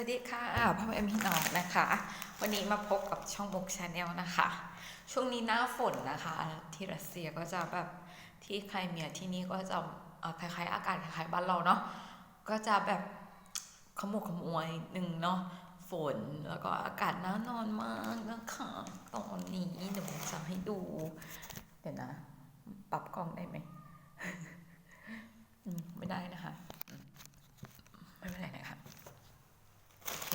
วัสดีค่ะพ่อแม่พี่น้องนะคะ วันนี้มาพบกับช่องมุกชาแนลนะคะ ช่วงนี้หน้าฝนนะคะ ที่รัสเซียก็จะแบบที่ไครเมียที่นี่ก็จะคล้ายๆ อากาศคล้ายๆบ้านเราเนาะก็จะแบบขมุกขมวยหนึ่งเนาะฝนแล้วก็อากาศน่านอนมากนะคะตอนนี้เดี๋ยวผมจะให้ดู เดี๋ยวนะ ปรับกล้องได้ไหม อืมไม่ได้นะคะอืมไม่เป็นไรนะคะ โอเค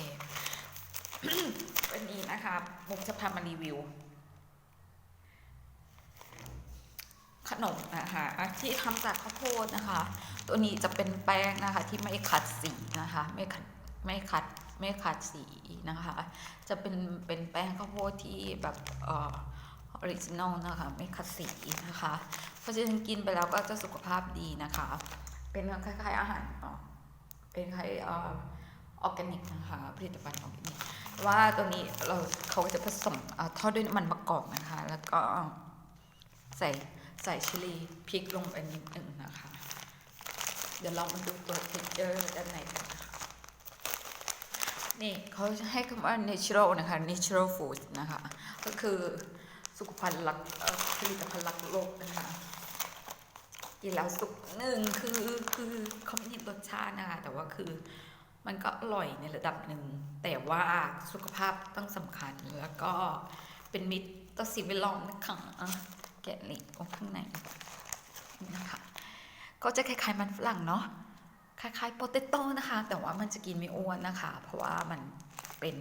วันนี้นะคะมุกจะพามารีวิว ขนมนะคะที่ทำจากข้าวโพดนะคะ ตัวนี้จะเป็นแป้งนะคะ ที่ไม่ขัดสีนะคะ ไม่ขัดไม่ขัดไม่ขัดสีนะคะ จะเป็นเป็นแป้งข้าวโพดที่แบบเอ่อออริจินอลนะคะ ไม่ขัดสีนะคะ เพราะฉะนั้นกินไปแล้วก็จะสุขภาพดีนะคะ เป็นคล้ายๆอาหารเป็นคล้ายออร์แกนิกนะคะ ผลิตภัณฑ์ออร์แกนิก ว่าตัวนี้เราเขาจะผสมเทอดด้วยน้ำมันมะกอกนะคะ แล้วก็ใส่ใส่ชิลีพริกลงไปนิดหนึ่งนะคะ เดี๋ยวเรามาดูตัวเทคเจอร์ด้านในกันนะคะนี่เขาให้คำว่า natural นะคะ natural food นะคะ ก็คือสุขภัณฑ์รักผลิตภัณฑ์รักโลกนะคะกินแล้วสุกหนึ่งคือคือเขาไม่มีรสชาตินะคะแต่ว่าคือ มันก็อร่อยในระดับหนึ่ง แต่ว่าสุขภาพต้องสำคัญแล้วก็เป็นมิตรต่อสิ่งแวดล้อมนะคะแกะเหล็กออกข้างในนะคะก็จะคล้ายๆมันฝรั่งเนาะคล้ายๆโปเตโต้นะคะ แต่ว่ามันจะกินไม่อ้วนนะคะ เพราะว่ามันเป็น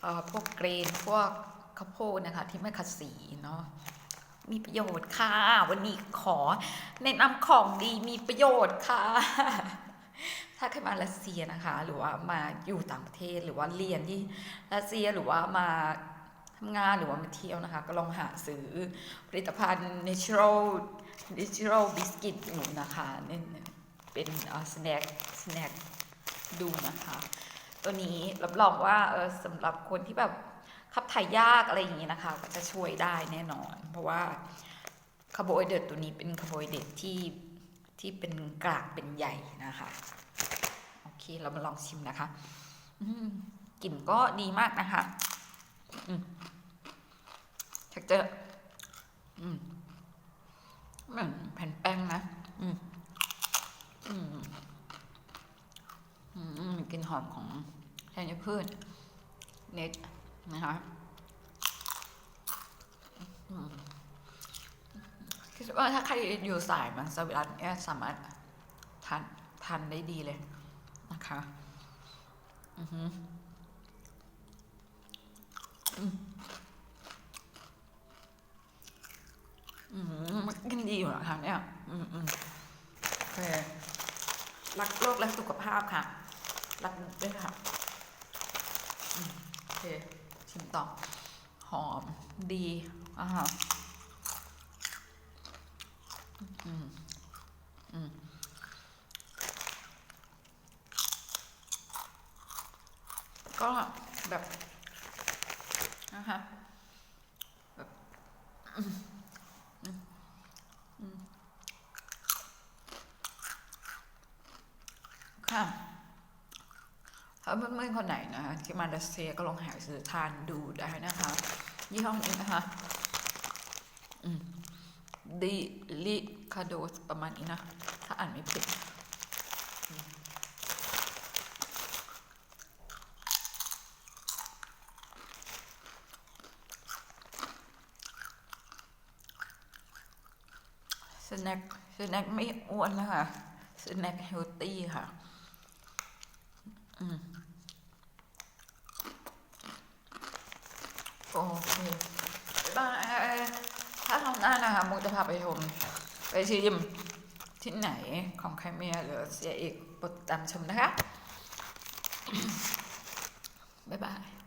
เอ่อพวกเกรนพวกข้าวโพดนะคะ ที่ไม่ขัดสีเนาะมีประโยชน์ค่ะ วันนี้ขอแนะนำของดีมีประโยชน์ค่ะ ถ้าใครมารัสเซียนะคะ หรือว่ามาอยู่ต่างประเทศหรือว่าเรียนที่รัสเซียหรือว่ามาทำงานหรือว่ามาเที่ยวนะคะ ก็ลองหาซื้อผลิตภัณฑ์ natural natural biscuit อยู่นะคะเป็นสแน็คสแน็คดูนะคะ ตัวนี้รับรองว่าเออสำหรับคนที่แบบขับถ่ายยากอะไรอย่างนี้นะคะ ก็จะช่วยได้แน่นอน เพราะว่าคาร์โบไฮเดรตตัวนี้เป็นคาร์โบไฮเดรตที่ที่เป็นกากเป็นใหญ่นะคะ เค เรามาลองชิมนะคะกลิ่นก็ดีมากนะคะเท็กเจอร์เหมือนแผ่นแป้งนะอืมอืมอืมกลิ่นหอมของธัญพืชเน็ตนะคะคิดว่าถ้าใครอยู่สายมันสวิรัตเนี่ยสามารถทานทานได้ดีเลย นะคะอือหืออืมอืมมันกินดีอยู่นะคะเนี่ย อืมอืมโอเครักโลกและสุขภาพค่ะ รักด้วยค่ะโอเค ชิมต่อ หอมดีอ่าฮะอืม อืม ก็แบบนะคะแบบค่ะถ้าเพื่อนๆคนไหนนะคะที่มารัสเซียก็ลองหาซื้อทานดูได้นะคะยี่ห้อนี้นะคะดีลิคาโดสประมาณนี้นะ ถ้าอ่านไม่ผิด แน็คสแน็คไม่อ้วนแล้วค่ะสแน็คเฮลตี้ค่ะ อืมโอเคบายถ้าทำหน้านะคะมุกจะพาไปชมไปชิมที่ไหนของใครเมียหรือเสียอีกปรดติดตามชมนะคะ บ๊ายบาย